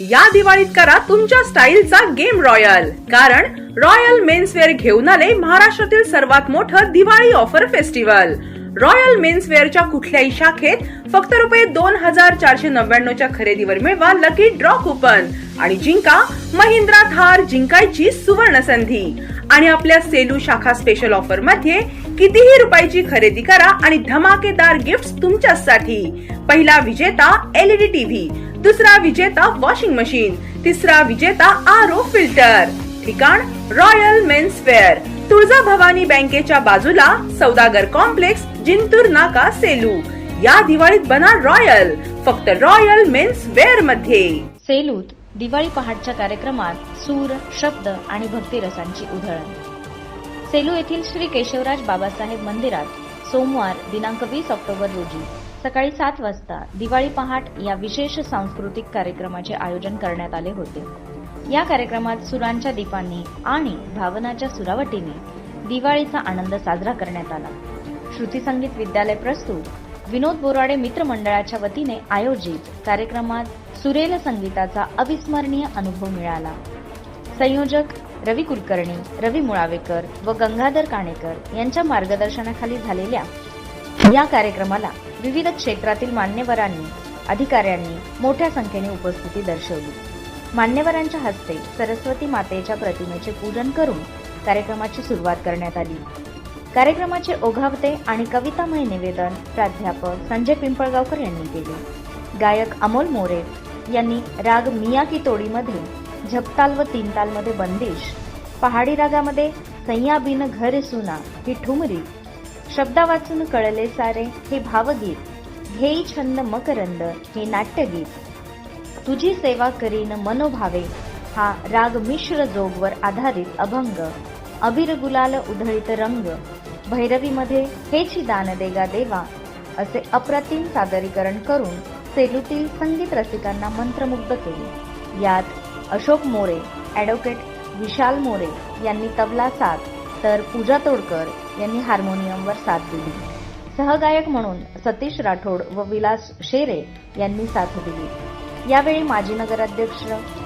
या दिवाळीत करा तुमच्या स्टाईलचा गेम रॉयल. कारण रॉयल मेन्सवेअर घेऊन आले महाराष्ट्रातील सर्वात मोठं दिवाळी ऑफर फेस्टिवल. रॉयल मेन्सवेअरच्या कुठल्याही शाखेत फक्त रुपये दोन हजार चारशे नव्याण्णवच्या खरेदीवर मिळवा लकी ड्रॉ कुपन आणि जिंका महिंद्रा थार जिंकायची सुवर्ण संधी. आणि आपल्या सेलू शाखा स्पेशल ऑफरमध्ये कितीही रुपयाची खरेदी करा आणि धमाकेदार गिफ्ट तुमच्यासाठी. पहिला विजेता एलईडी टीव्ही दुसरा विजेता वॉशिंग मशीन तिसरा विजेता आर ओ फिल्टर. ठिकाण royal Menswear Tulja Bhavani बँकेच्या बाजूला सौदागर कॉम्प्लेक्स जिंतूर नाका सेलू. या दिवाळीत बना रॉयल फक्त रॉयल मेन्स वेअरमध्ये. सेलूत दिवाळी पहाटच्या कार्यक्रमात सूर शब्द आणि भक्तिरसांची उधळण. सेलू येथील श्री केशवराज बाबासाहेब मंदिरात सोमवार दिनांक वीस ऑक्टोबर रोजी. सकाळी सात वाजता दिवाळी पहाट या विशेष सांस्कृतिक कार्यक्रमाचे आयोजन करण्यात आले होते. या कार्यक्रमात सुरांच्या दीपांनी आणि भावनाच्या सुरावटीने दिवाळीचा आनंद साजरा करण्यात आला. श्रुती संगीत विद्यालय प्रस्तुत विनोद बोराडे मित्रमंडळाच्या वतीने आयोजित कार्यक्रमात सुरेल संगीताचा अविस्मरणीय अनुभव मिळाला. संयोजक रवी कुलकर्णी रवी मुळावेकर व गंगाधर काणेकर यांच्या मार्गदर्शनाखाली झालेल्या या कार्यक्रमाला विविध क्षेत्रातील मान्यवरांनी अधिकाऱ्यांनी मोठ्या संख्येने उपस्थिती दर्शवली. मान्यवरांच्या हस्ते सरस्वती मातेच्या प्रतिमेचे पूजन करून कार्यक्रमाची सुरुवात करण्यात आली. कार्यक्रमाचे ओघावते आणि कवितामय निवेदन प्राध्यापक संजय पिंपळगावकर यांनी केले. गायक अमोल मोरे यांनी राग मिया की तोडीमध्ये झपताल व तीन तालमध्ये बंदिश पहाडी रागामध्ये सय्या बिन घर सुना ही ठुमरी शब्दा वाचून कळले सारे हे भावगीत. घेई छंद मकरंद हे नाट्यगीत. तुझी सेवा करीन मनोभावे हा राग मिश्र जोगवर आधारित अभंग. अबीर गुलाल उधळीत रंग भैरवीमध्ये हेची दान देगा देवा असे अप्रतिम सादरीकरण करून सेलूतील संगीत रसिकांना मंत्रमुग्ध केले. यात अशोक मोरे ॲडव्होकेट विशाल मोरे यांनी तबला साथ तर पूजा तोडकर यांनी हार्मोनियमवर साथ दिली. सहगायक म्हणून सतीश राठोड व विलास शेरे यांनी साथ दिली. यावेळी माजी नगराध्यक्ष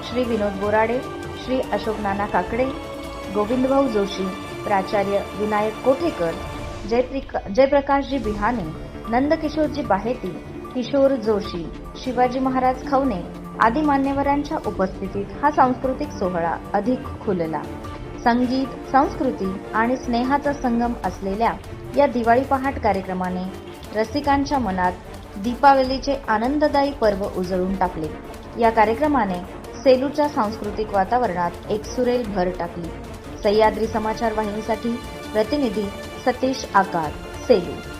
श्री विनोद बोराडे श्री अशोक नाना काकडे गोविंदभाऊ जोशी प्राचार्य विनायक कोठेकर जयप्रिक जयप्रकाशजी बिहाने नंदकिशोरजी बाहेती किशोर जोशी शिवाजी महाराज खवणे आदी मान्यवरांच्या उपस्थितीत हा सांस्कृतिक सोहळा अधिक खुलला. संगीत संस्कृती आणि स्नेहाचा संगम असलेल्या या दिवाळी पहाट कार्यक्रमाने रसिकांच्या मनात दीपावलीचे आनंददायी पर्व उजळून टाकले. या कार्यक्रमाने सेलूच्या सांस्कृतिक वातावरणात एक सुरेल भर टाकली. सह्याद्री समाचार वाहिनीसाठी प्रतिनिधी सतीश आकार सेलू.